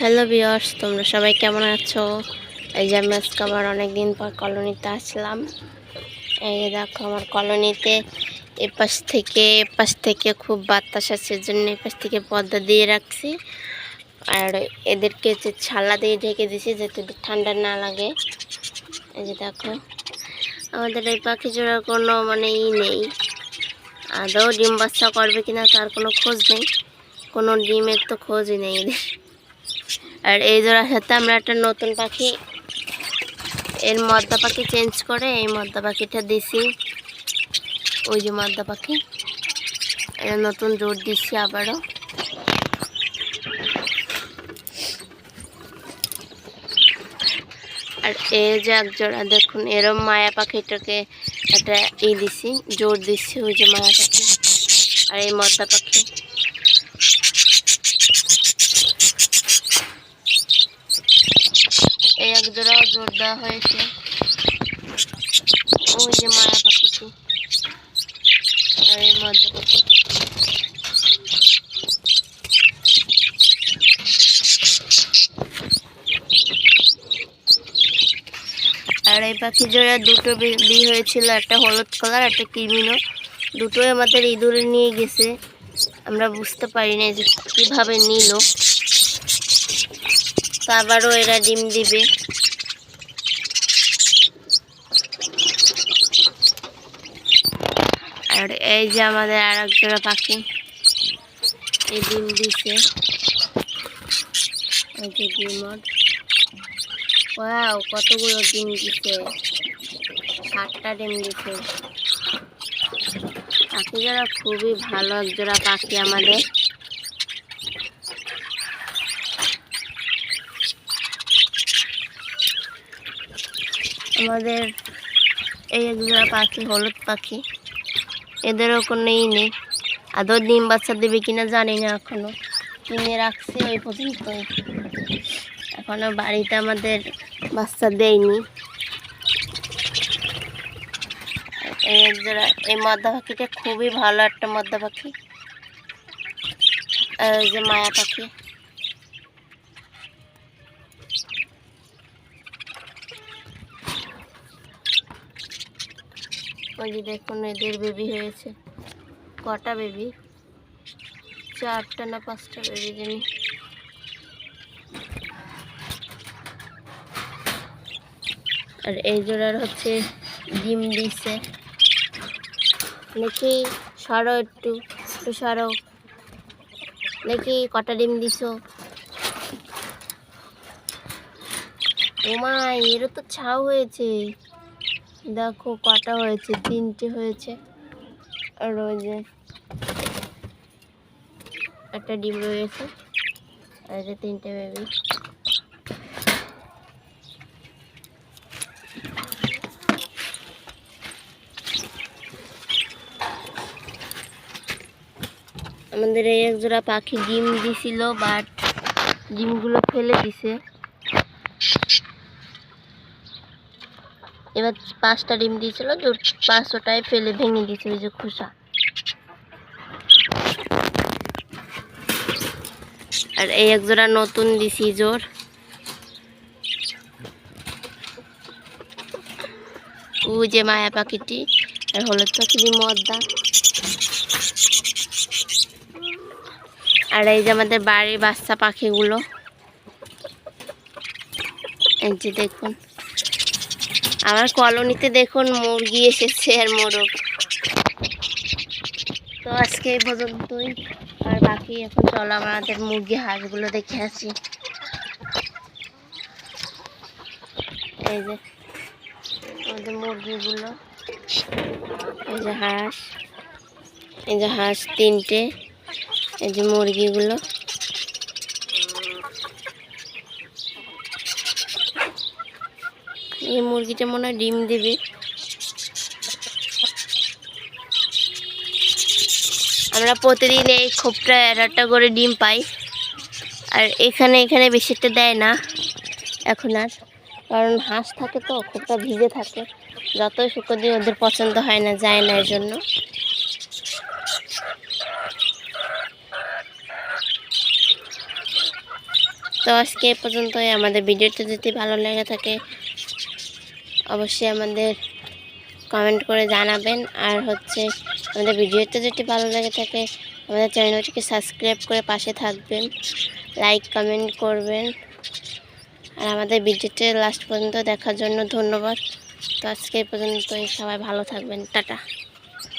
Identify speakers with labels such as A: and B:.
A: Hello বিয়ার্স তোমরা সবাই কেমন আছো? এই যে আমি আবার অনেকদিন পর কলোনিতে আসলাম। এই যে দেখো, আমার কলোনিতে এপাশ থেকে এপাশ থেকে খুব বাতাস আছে জন্য এপাশ থেকে পর্দা দিয়ে রাখছি। আর এদেরকে যে ছালা দিয়ে ঢেকে দিছি যাতে ঠান্ডা না লাগে। এই যে দেখো, আমাদের এই পাখি জোড়ার কোনো মানে ই নেই। আদৌ ডিম বাচ্চা করবে কিনা তার কোনো খোঁজ নেই। কোনো ডিমের তো খোঁজই নেই এদের। আর এই জোড়ার সাথে আমরা একটা নতুন পাখি, এর মদ্দা পাখি চেঞ্জ করে এই মদ্দা পাখিটা দিছি। ওই যে মদ্দা পাখি এটা নতুন জোর দিচ্ছি আবারও। আর এই যে এক জোড়া, দেখুন, এরম মায়া পাখিটাকে একটা ই দিছি, জোর দিচ্ছি ওই যে মায়া পাখি। আর এই মদ্দা পাখি এই এক জোড়াও জোর দেওয়া হয়েছে। ওই যে মায়া পাখিটি। আর এই পাখি আর এই পাখি জোড়া দুটো বি- হয়েছিল, একটা হলুদ কালার একটা কিমিনো দুটোই আমাদের ইঁদুরে নিয়ে গেছে। আমরা বুঝতে পারি না যে কীভাবে নিল। তো আবারও এরা ডিম দিবে। আর এই যে আমাদের আর এক জোড়া পাখি। এই ডিম দিছে। এই যে কতগুলো ডিম দিছে। সাতটা ডিম দিছে। পাখি খুবই ভালো এক জোড়া পাখি আমাদের। আমাদের এই এক জোড়া পাখি হলুদ পাখি। এদেরও কোনো ই নেই। আদৌ ডিম বাচ্চা দেবে কিনা জানি না এখনও। কিনে রাখছি ওই পর্যন্তই। এখনও বাড়িতে আমাদের বাচ্চা দেয়নি। এই মদ্দা পাখিটা খুবই ভালো একটা মদ্দা পাখি। যে মায়া পাখি। ওই যে দেখুন এদের বেবি হয়েছে। কটা বেবি চারটা না পাঁচটা বেবি জানি। আর এই জোড়ার হচ্ছে ডিম দিছে। নাকি সরো একটু একটু সরো। নাকি কটা ডিম দিছো? ওমা এরও তো ছাও হয়েছে। দেখো কটা হয়েছে, তিনটে হয়েছে। আর ওই যে একটা ডিম রয়েছে, আর যে তিনটে বেবি আমাদের এই এক জোড়া পাখি ডিম দিছিল বাট ডিমগুলো ফেলে দিছে। এবার পাঁচটা ডিম দিয়েছিল পাঁচশোটাই ফেলে ভেঙে দিয়েছে ওই যে খোসা। আর এই এক জোড়া নতুন দিছি জোর। ওই যে মায়া পাখিটি, আর হলুদ পাখিটি মদ্দা। আর এই যে আমাদের বাড়ির বাচ্চা পাখিগুলো। এই যে দেখুন। আমার কলোনিতে দেখুন মুরগি এসেছে আর মোরগ। তো আজকে এই পর্যন্তই। আর বাকি এখন চলো আমাদের মুরগি হাঁসগুলো দেখে আসি। এই যে, আমাদের মুরগিগুলো। এই যে হাঁস। এই যে হাঁস তিনটে। এই যে মুরগিগুলো। এই মুরগিটা মনে হয় ডিম দেবে। আমরা প্রতিদিন এই খোপটা একটা করে ডিম পাই। আর এখানে এখানে বেশিটা দেয় না, এখন আর। কারণ হাঁস থাকে তো খোপটা ভিজে থাকে। যতই শুকো দিয়ে ওদের পছন্দ হয় না, যায় না এর জন্য। তো আজকে পর্যন্তই। আমাদের ভিডিওটা যদি ভালো লেগে থাকে অবশ্যই আমাদের কমেন্ট করে জানাবেন। আর হচ্ছে আমাদের ভিডিওটা যদি ভালো লাগে থাকে, আমাদের চ্যানেলটিকে সাবস্ক্রাইব করে পাশে থাকবেন লাইক কমেন্ট করবেন। আর আমাদের ভিডিওটি লাস্ট পর্যন্ত দেখার জন্য ধন্যবাদ। তো আজকে এই পর্যন্তই। সবাই ভালো থাকবেন। টাটা।